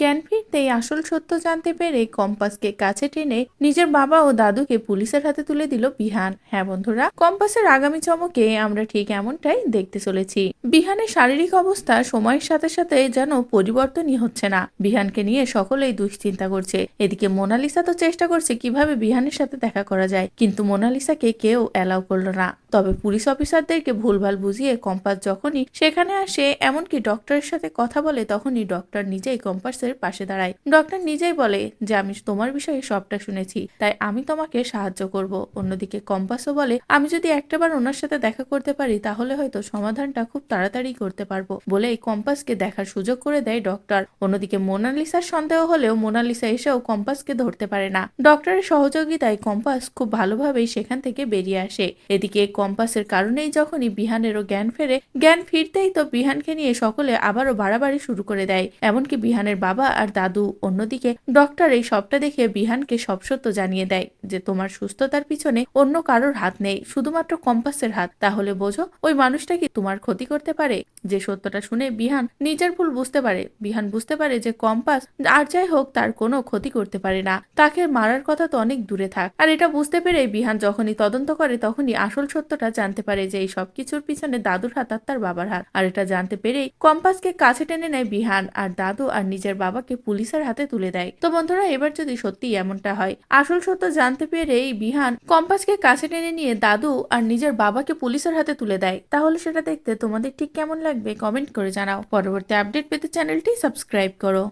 জ্ঞান ফিরতেই আসল সত্য জানতে পেরে কম্পাসকে কাছে টেনে নিজের বাবা ও দাদুকে পুলিশের হাতে তুলে দিল বিহান। হ্যাঁ বন্ধুরা, কম্পাসের আগামী চমকে আমরা ঠিক এমনটাই দেখতে চলেছি। বিহানের শারীরিক অবস্থা সময়ের সাথে সাথে যেন পরিবর্তনই হচ্ছে না। বিহানকে নিয়ে সকলেই দুশ্চিন্তা করছে। এদিকে মোনালিসা তো চেষ্টা করছে কীভাবে বিহানের সাথে দেখা করা যায়, কিন্তু মোনালিসাকে কেউ অ্যালাউ করল না। তবে পুলিশ অফিসারদেরকে ভুলভাল বুঝিয়ে কম্পাস যখনই সেখানে আসে, এমনকি ডক্টরের সাথে কথা বলে তখনই ডক্টর নিজেই কম্পাসের পাশে দাঁড়ায়। ডক্টর নিজেই বলে যে, আমি তোমার বিষয়ে সবটা শুনেছি, তাই আমি তোমাকে সাহায্য করব। অন্যদিকে কম্পাসও বলে, আমি যদি একটাবার ওনার সাথে দেখা করতে পারি, তাহলে হয়তো সমাধানটা খুব তাড়াতাড়ি করতে পারব। বলে এই কম্পাসকে দেখার সুযোগ করে দেয় ডক্টর। অন্যদিকে মোনালিসার সন্দেহ হলেও মোনালিসা এসেও কম্পাসকে ধরতে পারে না। ডক্টরের সহযোগিতায় কম্পাস খুব ভালোভাবেই সেখান থেকে বেরিয়ে আসে। এদিকে কম্পাসের কারণেই যখনই বিহানেরও জ্ঞান ফেরে, জ্ঞান ফিরতেই তো বিহানকে নিয়ে সকলে আবারও বাড়াবাড়ি শুরু করে দেয়। এমনকি বিহানের বাবা আর দাদু অন্যদিকে ডক্টর এই সবটা দেখে বিহানকে সব সত্য জানিয়ে দেয় যে তোমার সুস্থতার পিছনে অন্য কারোর হাত নেই, শুধুমাত্র কম্পাসের হাত। তাহলে বোঝো, ওই মানুষটা কি তোমার ক্ষতি করতে পারে? যে সত্যটা শুনে বিহান নিজের ভুল বুঝতে পারে। বিহান বুঝতে পারে যে কম্পাস আর যাই হোক তার কোনো ক্ষতি করতে পারে না। তাকে মারার কথা তো অনেক দূরে থাক। আর এটা বুঝতে পেরে বিহান যখনই তদন্ত করে তখনই আসল সত্যটা জানতে পারে যে এই সবকিছুর পিছনে দাদুর হাত আর তার বাবার হাত। আর এটা জানতে পেরেই কম্পাসকে কাছে টেনে নেয় বিহান। আর দাদু আর নিজের বাবাকে পুলিশের হাতে তুলে দেয়। তো বন্ধুরা, এবার যদি সত্যি এমনটা হয়, আসল সত্য জানতে পেরে এই বিহান কম্পাসকে কাছে টেনে নিয়ে দাদু আর নিজের বাবাকে পুলিশের হাতে তুলে দেয়। তাহলে সেটা দেখতে তোমাদের ঠিক কেমন লাগবে কমেন্ট করে জানাও। পরবর্তী আপডেট পেতে চ্যানেলটি সাবস্ক্রাইব করো।